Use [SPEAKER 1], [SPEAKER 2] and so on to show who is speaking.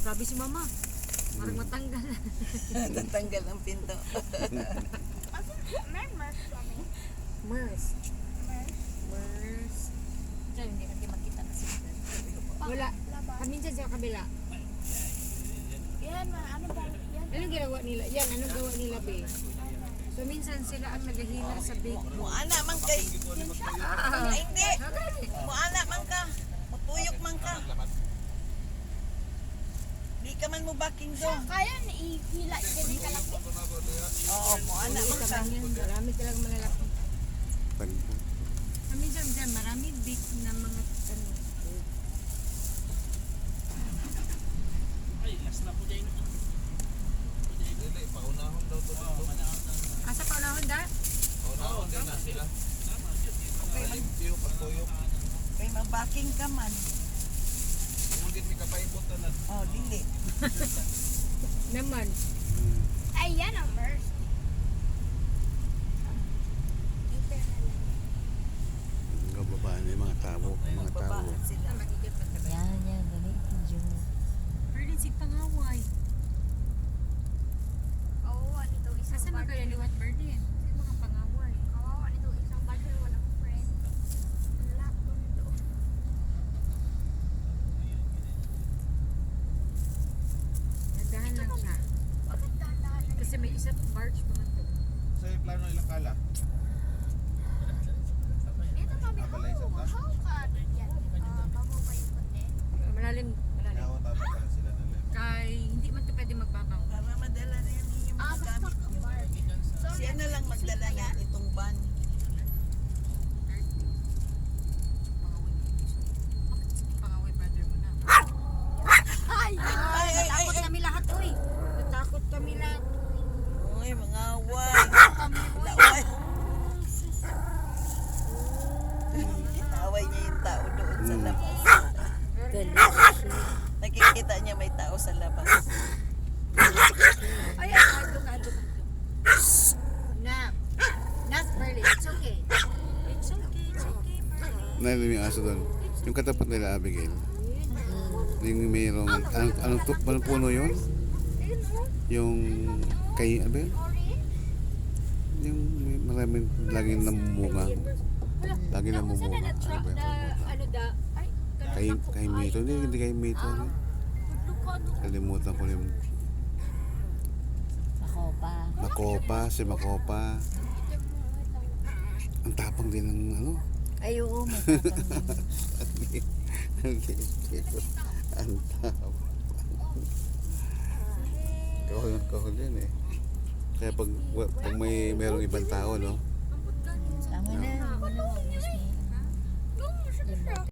[SPEAKER 1] Sabi si mama, parang matanggal.
[SPEAKER 2] Tatanggal ang pinto.
[SPEAKER 1] Mers. Mers. Diyan, hindi natin makita na sila. Wala. Kami dyan sa kabila.
[SPEAKER 3] Yan, ma, ano ba? Yan.
[SPEAKER 1] Anong ginawa nila? Yan, anong gawa nila, be? So, minsan sila ang naghahila sa big.
[SPEAKER 2] Muana man kay. Ay, hindi. Muana man ka. Mutuyok man ka. Di ka man mo baking do.
[SPEAKER 3] Kaya na ihila din kalaki.
[SPEAKER 2] Oo, muana man ka.
[SPEAKER 1] Marami talaga malalaki. Kami dyan, dyan, marami big na mga ano. Asa pa unahon da?
[SPEAKER 2] Kay magbaking ka man. Oh, dili.
[SPEAKER 1] Naman.
[SPEAKER 3] Ay, yan ang first.
[SPEAKER 4] Kababaan yung mga tabo. Mga
[SPEAKER 2] sila.
[SPEAKER 1] Yan, yan, ganito dyan. Pwede si pangaway.
[SPEAKER 3] Kawawa nito isang
[SPEAKER 1] Asa man kaya liwat bird yan?
[SPEAKER 5] Kala?
[SPEAKER 3] Dito mami, how, how ka yan? Ah.
[SPEAKER 1] Malalim, malalim.
[SPEAKER 5] Nakawata pa pala sila ng left.
[SPEAKER 1] Kay hindi man to pwede magbabaw.
[SPEAKER 2] Para madala na yan yung
[SPEAKER 3] Ah,
[SPEAKER 2] mga gamit
[SPEAKER 3] basta
[SPEAKER 2] niyo.
[SPEAKER 3] bar. So,
[SPEAKER 2] Siya na lang magdala
[SPEAKER 3] yan.
[SPEAKER 2] ng itong van.
[SPEAKER 1] Pangaway brother mo na.
[SPEAKER 3] Ay!
[SPEAKER 2] Ay, ay, ay,
[SPEAKER 1] Natakot
[SPEAKER 2] ay.
[SPEAKER 1] kami lahat, uy. Natakot kami lahat.
[SPEAKER 2] Uy, mga away.
[SPEAKER 1] Kami, uy.
[SPEAKER 2] Laway. Inaway niya yung sa labas. Nakikita niya may tao sa labas.
[SPEAKER 1] Ay, ay, adok, adok. Nap. Nap, Merly. It's okay. It's okay, it's okay, Merly.
[SPEAKER 4] Nailim yung aso doon. Yung katapat nila Abigail. Yung mayroong, anong, anong, tu- anong puno yun? Yung kay, ano ba yun? Yung may maraming laging namumunga. Laging namumunga. Ano ba?
[SPEAKER 1] Ano da? Ay,
[SPEAKER 4] Kay, kay Mito. Hindi, hindi kay Mito. Ano? Kalimutan ko yung
[SPEAKER 1] Makopa.
[SPEAKER 4] Makopa, si Makopa. Ang tapang din ng ano.
[SPEAKER 1] Ay, oo,
[SPEAKER 4] Ang tapang. Kahul, kahul yan eh. Kaya pag, pag may merong ibang tao, no?
[SPEAKER 1] Tama na.